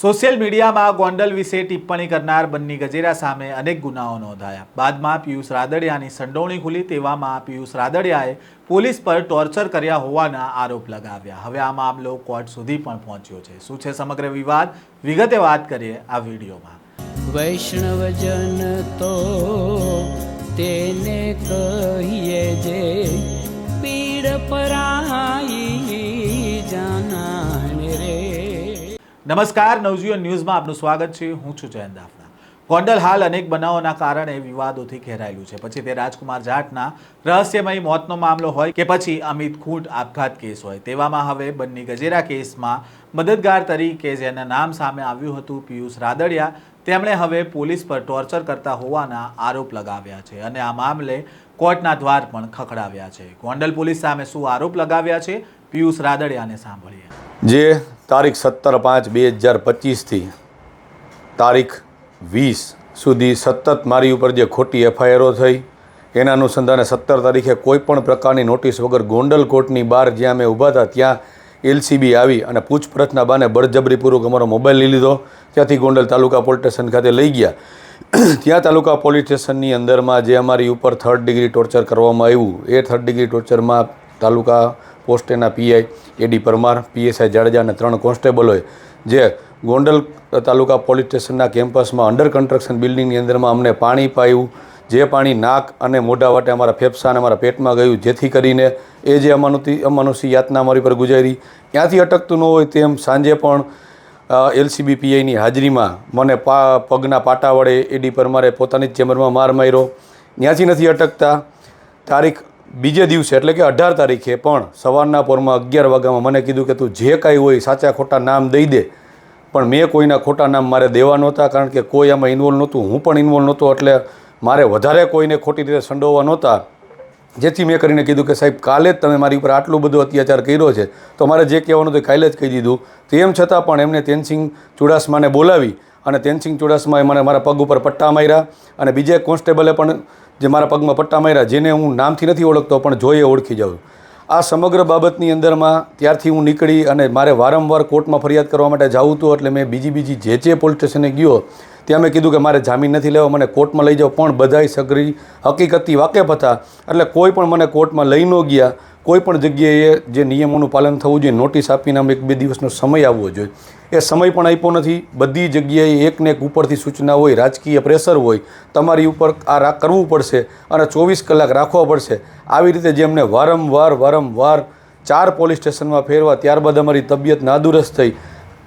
Social મીડિયામાં ગોંડલ વિશે ટિપ્પણી કરનાર બન્ની ગજેરા સામે અનેક ગુનાઓ નોંધાયા. બાદમાં પિયુષ રાદડિયાની સંડોવણી ખુલી તેવામાં પિયુષ રાદડિયાએ પોલીસ પર ટોર્ચર કર્યા હોવાના આરોપ લગાવ્યા. હવે આ મામલો કોર્ટ સુધી પણ પહોંચ્યો છે. શું છે સમગ્ર વિવાદ? વિગતે વાત કરીએ આ વિડીયોમાં. વૈષ્ણવજન તો તેને કહીએ જે નમસ્કાર, નવજીવન ન્યૂઝમાં આપનું સ્વાગત છે. હું છું જયંત દાફના. ગોંડલ હાલ અનેક બનાવોના કારણે વિવાદોથી ઘેરાયેલું છે. પછી તે રાજકુમાર જાટના રહસ્યમય મોતનો મામલો હોય કે પછી અમિત ખૂંટ આપઘાત કેસ હોય. તેવામાં હવે બંને ગજેરા કેસમાં મદદગાર તરીકે જેના નામ સામે આવ્યું હતું પિયુષ રાદડિયા, તેમણે હવે પોલીસ પર ટોર્ચર કરતા હોવાના આરોપ લગાવ્યા છે અને આ મામલે કોર્ટના દ્વાર પણ ખખડાવ્યા છે. ગોંડલ પોલીસ સામે શું આરોપ લગાવ્યા છે? પિયુષ રાદડિયાને સાંભળીએ. જે તારીખ સત્તર પાંચ બે હજાર પચીસથી તારીખ વીસ સુધી સતત મારી ઉપર જે ખોટી એફઆઈઆરો થઈ, એના અનુસંધાને સત્તર તારીખે કોઈ પણ પ્રકારની નોટિસ વગર ગોંડલ કોર્ટની બહાર જ્યાં અમે ઊભા હતા, ત્યાં એલસીબી આવી અને પૂછપરછના બાને બળજબરીપૂર્વક અમારો મોબાઈલ લઈ લીધો. ત્યાંથી ગોંડલ તાલુકા પોલીસ સ્ટેશન ખાતે લઈ ગયા. ત્યાં તાલુકા પોલીસ સ્ટેશનની અંદરમાં જે અમારી ઉપર થર્ડ ડિગ્રી ટોર્ચર કરવામાં આવ્યું, એ થર્ડ ડિગ્રી ટોર્ચરમાં taluka પોસ્ટેના PI AD Parmar, PSI Jadeja અને ત્રણ કોન્સ્ટેબલોએ જે ગોંડલ તાલુકા પોલીસ સ્ટેશનના કેમ્પસમાં અંડર કન્સ્ટ્રક્શન બિલ્ડિંગની અંદરમાં અમને પાણી પાયું, જે પાણી નાક અને મોઢા વાટે અમારા ફેફસા અને અમારા પેટમાં ગયું, જેથી કરીને એ જે અમાનુતી અમાનુષી યાતના અમારી પર ગુજારી. ત્યાંથી અટકતું ન હોય તેમ સાંજે પણ એલસીબી પીઆઈની હાજરીમાં મને પા, પગના પાટા વડે એડી પરમારે પોતાની જ ચેમ્બરમાં માર માર્યો. ત્યાંથી નથી અટકતા. તારીખ બીજે દિવસે, એટલે કે અઢાર તારીખે પણ સવારના પોરમાં અગિયાર વાગ્યામાં મને કીધું કે તું જે કાંઈ હોય સાચા ખોટા નામ દઈ દે. પણ મેં કોઈના ખોટા નામ મારે દેવા નહોતા, કારણ કે કોઈ આમાં ઇન્વોલ્વ નહોતું. હું પણ ઇન્વોલ્વ નહોતો, એટલે મારે વધારે કોઈને ખોટી રીતે સંડોવવા નહોતા. જેથી મેં કરીને કીધું કે સાહેબ, કાલે જ તમે મારી ઉપર આટલું બધું અત્યાચાર કર્યો છે, તો મારે જે કહેવાનું હતું કાલે જ કહી દીધું. તેમ છતાં પણ એમને તેનસિંહ ચુડાસમાને બોલાવી અને તેનસિંહ ચુડાસમાએ મને મારા પગ ઉપર પટ્ટા માર્યા અને બીજે કોન્સ્ટેબલે પણ જે મારા પગમાં પટ્ટા માર્યા, જેને હું નામથી નથી ઓળખતો, પણ જોઈએ ઓળખી જાઉં આ સમગ્ર બાબતની અંદરમાં ત્યારથી હું નીકળી અને મારે વારંવાર કોર્ટમાં ફરિયાદ કરવા માટે જાઉં હતું એટલે મેં બીજી બીજી જે જે પોલીસ સ્ટેશને ગયો, ત્યાં મેં કીધું કે મારે જામીન નથી લેવા, મને કોર્ટમાં લઈ જાઓ, પણ બધાય સગરી હકીકતથી વાકેફ હતા. એટલે કોઈ પણ મને કોર્ટમાં લઈ ન ગયા, કોઈ પણ જગ્યાએ જે નિયમોનું પાલન થવું જોઈએ, નોટિસ આપીને અમે એક બે દિવસનો સમય આવવો જોઈએ. એ સમય પણ આપ્યો નથી. બધી જગ્યાએ એકને એક ઉપરથી સૂચના હોય, રાજકીય પ્રેશર હોય, તમારી ઉપર આ રા, કરવું પડશે અને ચોવીસ કલાક રાખવા પડશે. આવી રીતે જે અમને વારંવાર વારંવાર ચાર પોલીસ સ્ટેશનમાં ફેરવા, ત્યારબાદ અમારી તબિયત નાદુરસ્ત થઈ.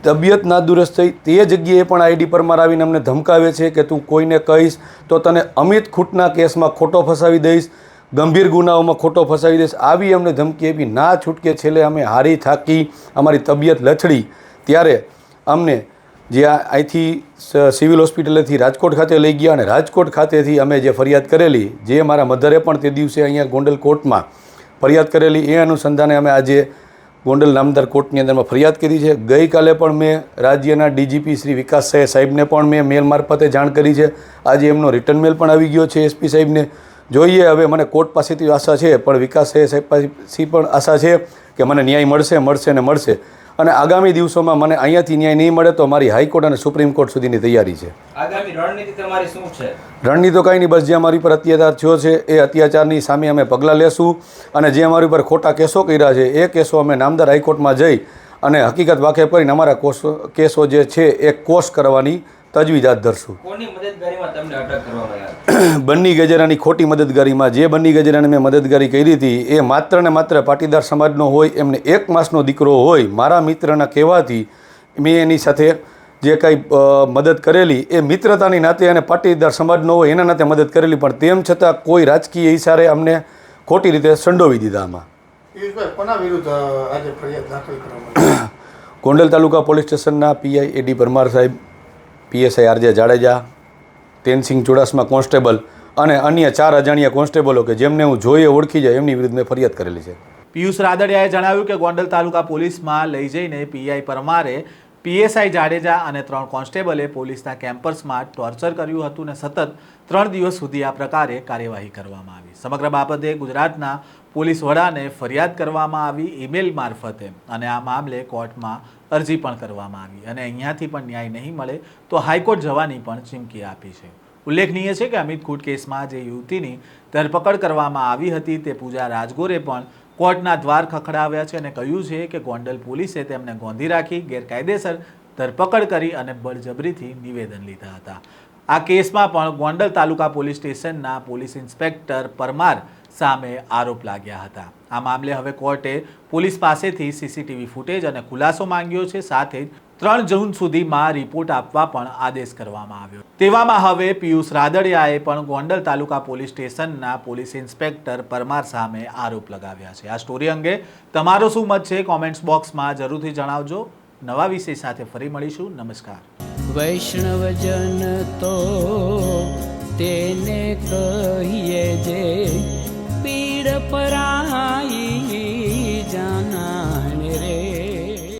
તબિયત નાદુરસ્ત થઈ, તે જગ્યાએ પણ આઈડી પર આવીને અમને ધમકાવે છે કે તું કોઈને કહીશ તો તને અમિત ખૂટના કેસમાં ખોટો ફસાવી દઈશ, ગંભીર ગુનાઓમાં ખોટો ફસાવી દઈશ. આવી અમને ધમકી આપી, ના છૂટકે છેલ્લે અમે હારી થાકી, અમારી તબિયત લથડી. ત્યારે અમને જે અહીંથી સિવિલ હોસ્પિટલેથી રાજકોટ ખાતે લઈ ગયા અને રાજકોટ ખાતેથી અમે જે ફરિયાદ કરેલી, જે મારા મધરે પણ તે દિવસે અહીંયા ગોંડલ કોર્ટમાં ફરિયાદ કરેલી, એ અનુસંધાને અમે આજે ગોંડલ નામદાર કોર્ટની અંદરમાં ફરિયાદ કરી છે. ગઈકાલે પણ મેં રાજ્યના ડીજીપી શ્રી વિકાસ સાહેબ સાહેબને પણ મેં મેલ મારફતે જાણ કરી છે. આજે એમનો રિટર્ન મેલ પણ આવી ગયો છે એસપી સાહેબને. જોઈએ, હવે મને કોર્ટ પાસેથી આશા છે, પણ વિકાસ સાહેબ પાસેથી પણ આશા છે કે મને ન્યાય મળશે મળશે ને મળશે. અને આગામી દિવસોમાં મને અહીંયાથી ન્યાય નહીં મળે તો મારી હાઈકોર્ટ અને સુપ્રીમ કોર્ટ સુધીની તૈયારી છે. આગામી રણનીતિ તમારી શું છે? રણની તો કાંઈ નહીં બસ જે અમારી પર અત્યાચાર થયો છે એ અત્યાચારની સામે અમે પગલાં લેશું અને જે અમારી ઉપર ખોટા કેસો કર્યા છે એ કેસો અમે નામદાર હાઈકોર્ટમાં જઈ અને હકીકત વાકેફ કરીને અમારા કોસો કેસો જે છે એ કોષ કરવાની તજવીજ હાથ ધરશું. કોની મદદગારીમાં તમને અટક કરવામાં આવી બન્ની ગજેરાની ખોટી મદદગારીમાં જે બન્ની ગજેરાને મેં મદદગારી કરી હતી એ માત્ર ને માત્ર પાટીદાર સમાજનો હોય એમને એક માસનો દીકરો હોય મારા મિત્રના કહેવાથી મેં એની સાથે જે કાંઈ મદદ કરેલી એ મિત્રતાની નાતે અને પાટીદાર સમાજનો હોય એના નાતે મદદ કરેલી પણ તેમ છતાં કોઈ રાજકીય ઇશારે અમને ખોટી રીતે સંડોવી દીધા આમાં. પિયુષભાઈ કોના વિરુદ્ધ અ, આજે ફરિયાદ દાખલ કરવામાં આવી? ગોંડલ તાલુકા પોલીસ સ્ટેશનના પીઆઈ એડી પરમાર સાહેબ PSI RJ Jadeja, Tensingh Chudasama constable અને અન્ય ચાર અજાણ્યા કોન્સ્ટેબલો કે જેમને હું જોઈએ ઓળખી જાય એમની વિરુદ્ધ મેં ફરિયાદ કરેલી છે. પિયુષ રાદડિયાએ જણાવ્યું કે ગોંડલ તાલુકા પોલીસમાં લઈ જઈને પીઆઈ પરમારે પીએસઆઈ જાડેજા અને ત્રણ કોન્સ્ટેબલે પોલીસના કેમ્પસમાં ટોર્ચર કર્યું હતું અને સતત ત્રણ દિવસ સુધી આ પ્રકારે કાર્યવાહી કરવામાં આવી. સમગ્ર બાબતે ગુજરાતના પોલીસ વડાને ફરિયાદ કરવામાં આવી ઈમેલ મારફતે અને આ મામલે કોર્ટમાં અરજી પણ કરવામાં આવી અને અહીંયાથી પણ ન્યાય નહીં મળે તો હાઈકોર્ટ જવાની પણ ચીમકી આપી છે. ઉલ્લેખનીય છે કે અમિત ખૂટ કેસમાં જે યુવતીની ધરપકડ કરવામાં આવી હતી તે પૂજા રાજગોરે પણ કોર્ટના દ્વાર ખખડાવ્યા છે અને કહ્યું છે કે ગોંડલ પોલીસે તેમને ગોંધી રાખી, ગેરકાયદેસર ધરપકડ કરી અને બળજબરીથી નિવેદન લીધા હતા. આ કેસમાં પણ ગોંડલ તાલુકા પોલીસ સ્ટેશનના પોલીસ ઇન્સ્પેક્ટર પરમાર સામે આરોપ લાગ્યા હતા. આ મામલે હવે કોર્ટે પોલીસ પાસેથી સીસીટીવી ફૂટેજ અને ખુલાસો માંગ્યો છે. સાથે જ ત્રણ જૂન સુધીમાં રિપોર્ટ આપવા પણ આદેશ કરવામાં આવ્યો. તેવામાં હવે પિયુષ રાદડિયાએ પણ ગોંડલ તાલુકા પોલીસ સ્ટેશનના પોલીસ ઇન્સ્પેક્ટર પરમાર સામે આરોપ લગાવ્યા છે. આ સ્ટોરી અંગે તમારો શું મત છે? કોમેન્ટ્સ બોક્સમાં જરૂરથી જણાવજો. નવા વિષય સાથે ફરી મળીશું. નમસ્કાર. વૈષ્ણવજન તો તેને કહીએ જે separar.